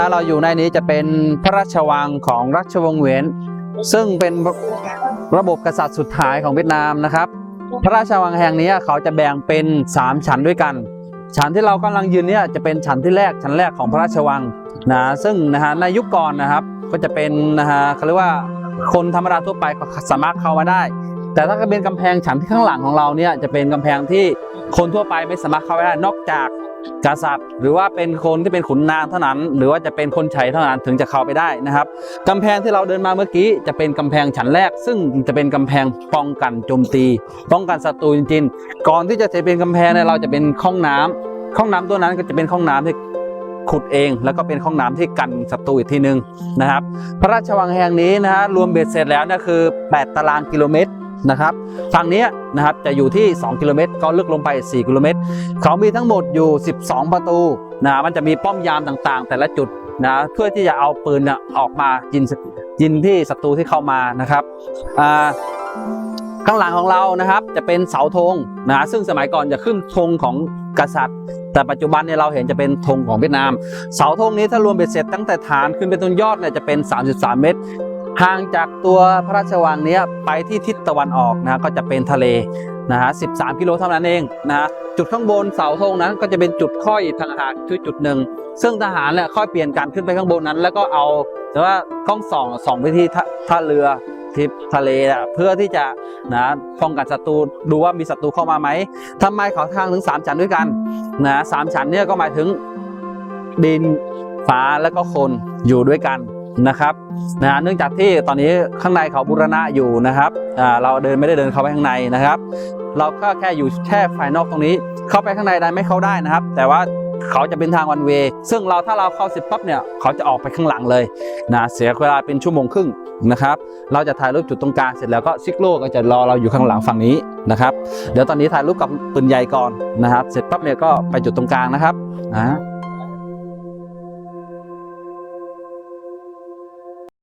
ะเราอยู่ในนี้จะเป็นพระราชวังของราชวงศ์เหวียนซึ่งเป็นระบบกษัตริย์สุดท้ายของเวียดนามนะครับ พระราชวังแห่งนี้เขาจะแบ่งเป็น 3 ชั้นด้วยกัน ชั้นที่เรากำลังยืนเนี่ยจะเป็นชั้นที่แรกชั้นแรกของพระราชวังนะซึ่งนะฮะในยุคก่อนนะครับก็จะเป็นนะฮะเขาเรียกว่าคนธรรมดาทั่วไปสามารถเข้ามาได้ แต่ถ้าเป็นกำแพงชั้นที่ข้างหลังของเราเนี่ยจะเป็นกำแพงที่คนทั่วไปไม่สามารถเข้าไปได้นอกจาก กษัตริย์ หรือว่าเป็นคนที่เป็นขุนนางเท่านั้น หรือว่าจะเป็นคนใช้เท่านั้นถึงจะเข้าไปได้นะครับกำแพงที่เราเดินมาเมื่อกี้จะเป็นกำแพงชั้นแรก ซึ่งจะเป็นกำแพงป้องกันโจมตี ป้องกันศัตรูจริงๆ ก่อนที่จะเป็นกำแพงเนี่ยเราจะเป็นห้องน้ำห้องน้ำตัวนั้นก็จะเป็นห้องน้ำที่ขุดเองแล้วก็เป็นห้องน้ำที่กันศัตรูอีกทีหนึ่งนะครับ พระราชวังแห่งนี้นะฮะรวมเบ็ดเสร็จแล้วนี่ยคือ 8 ตารางกิโลเมตร นะครับฝั่งนี้นะครับจะอยู่ที่ 2 กิโลเมตรก็ลึกลงไป 4 กิโลเมตรเขามีทั้งหมดอยู่ 12 ประตูนะมันจะมีป้อมยามต่างๆ แต่ละจุดนะเพื่อที่จะเอาปืนออกมายิงยิงที่ศัตรูที่เข้ามานะครับข้างหลังของเรานะครับจะเป็นเสาธงนะซึ่งสมัยก่อนจะขึ้นธงของกษัตริย์ แต่ปัจจุบันเนี่ยเราเห็นจะเป็นธงของเวียดนาม เสาธงนี้ถ้ารวมเบ็ดเสร็จตั้งแต่ฐานขึ้นไปตรงยอดเนี่ยจะเป็น 33 เมตร ห่างจากตัวพระราชวังเนี้ยไปที่ทิศตะวันออกนะก็จะเป็นทะเลนะฮะ13 กิโลเท่านั้นเองนะจุดข้างบนเสาธงนั้นก็จะเป็นจุดค่อยทางหากที่จุดหนึ่ง ซึ่งทหารเนี่ยค่อยเปลี่ยนการขึ้นไปข้างบนนั้น แล้วก็เอาแต่ว่ากล้องส่องส่องไปที่ท่าเรือที่ทะเลอะเพื่อที่จะนะป้องกันศัตรูดูว่ามีศัตรูเข้ามาไหมทำไมเขาทางถึง 3 ชั้นด้วยกันนะสามชั้นเนี่ยก็หมายถึงดินฟ้าแล้วก็คนอยู่ด้วยกัน นะครับนะเนื่องจากที่ตอนนี้ข้างในเขาบูรณะอยู่นะครับเราเดินไม่ได้เดินเข้าไปข้างในนะครับ เราก็แค่อยู่แค่ภายนอกตรงนี้ เข้าไปข้างในได้ไม่เข้าได้นะครับ แต่ว่าเขาจะเป็นทางวันเวซึ่งเราถ้าเราเข้าเสร็จปั๊บเนี่ยเขาจะออกไปข้างหลังเลยนะเสียเวลาเป็นชั่วโมงครึ่งนะครับเราจะถ่ายรูปจุดตรงกลางเสร็จแล้วก็ซิกโลก็จะรอเราอยู่ข้างหลังฝั่งนี้นะครับเดี๋ยวตอนนี้ถ่ายรูปกับปืนใหญ่ก่อนนะครับ เสร็จปั๊บเนี่ยก็ไปจุดตรงกลางนะครับอ่า